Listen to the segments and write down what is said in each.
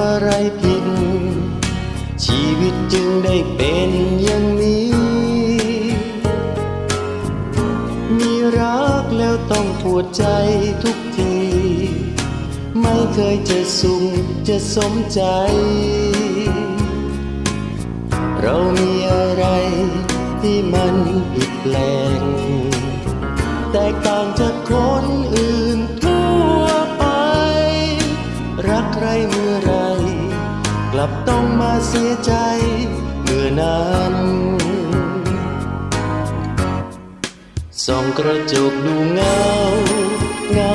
อะไรผิด ชีวิตจึงได้เป็นอย่างนี้ มีรักแล้วต้องปวดใจทุกที ไม่เคยจะสุขจะสมใจ เรามีอะไรที่มันผิดแปลง แตกต่างจากคนอื่นทั่วไป รักใครม ลับต้องมาเสียใจเมื่อนั้นส่องกระจกดูเงาเงา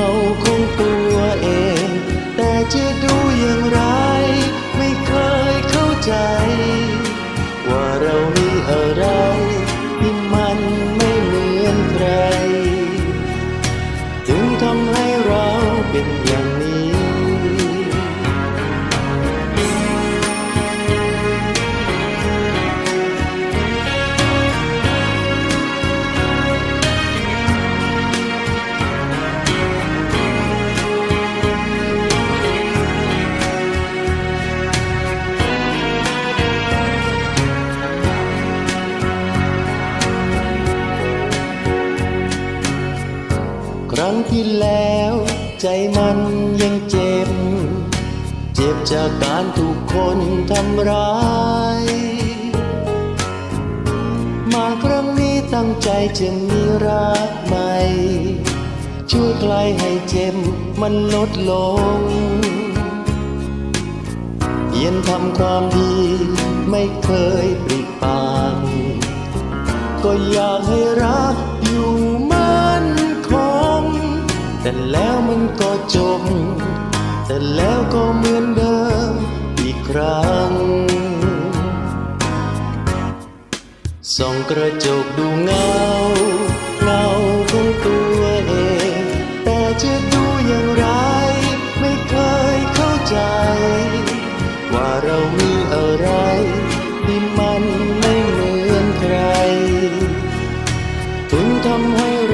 ที่แล้ว ใจมันยังเจ็บ เจ็บจากการถูกคนทำร้าย มาครั้งนี้ตั้งใจจะมีรักใหม่ ช่วยคลายให้เจ็บมันลดลงเพียนทำความดีไม่เคยปริปาก ก็อยากให้รัก แต่แล้วมันก็จบ แต่แล้วก็เหมือนเดิมอีกครั้ง ส่องกระจกดูเงาเงาของตัวเอง แต่จะดูอย่างไร ไม่เคยเข้าใจ ว่าเรามีอะไรที่มันไม่เหมือนใครถึงทำให้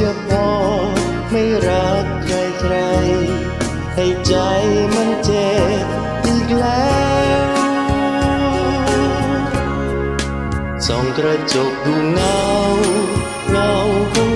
ជាពណ៌មិនរាកក្រៃក្រៃហើយใจមិនចេះទីក្លែងសងក្រចុកងៅងៅគង់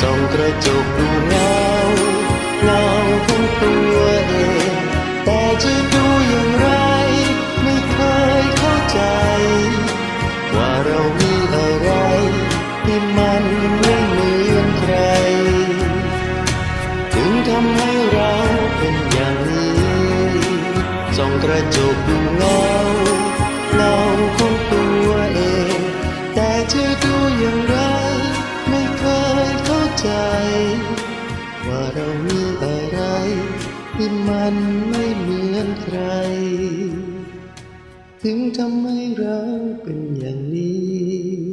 ส่องกระจกดูเงาเงาของตัวเองแต่จะดูอย่างไร ไม่เคยเข้าใจ ว่าเรามีอะไรที่มันไม่เหมือนใคร ถึงทำให้เราเป็นอย่างนี้ส่องกระจกดูเงา ที่มันไม่เหมือนใคร ถึงทำให้เราเป็นอย่างนี้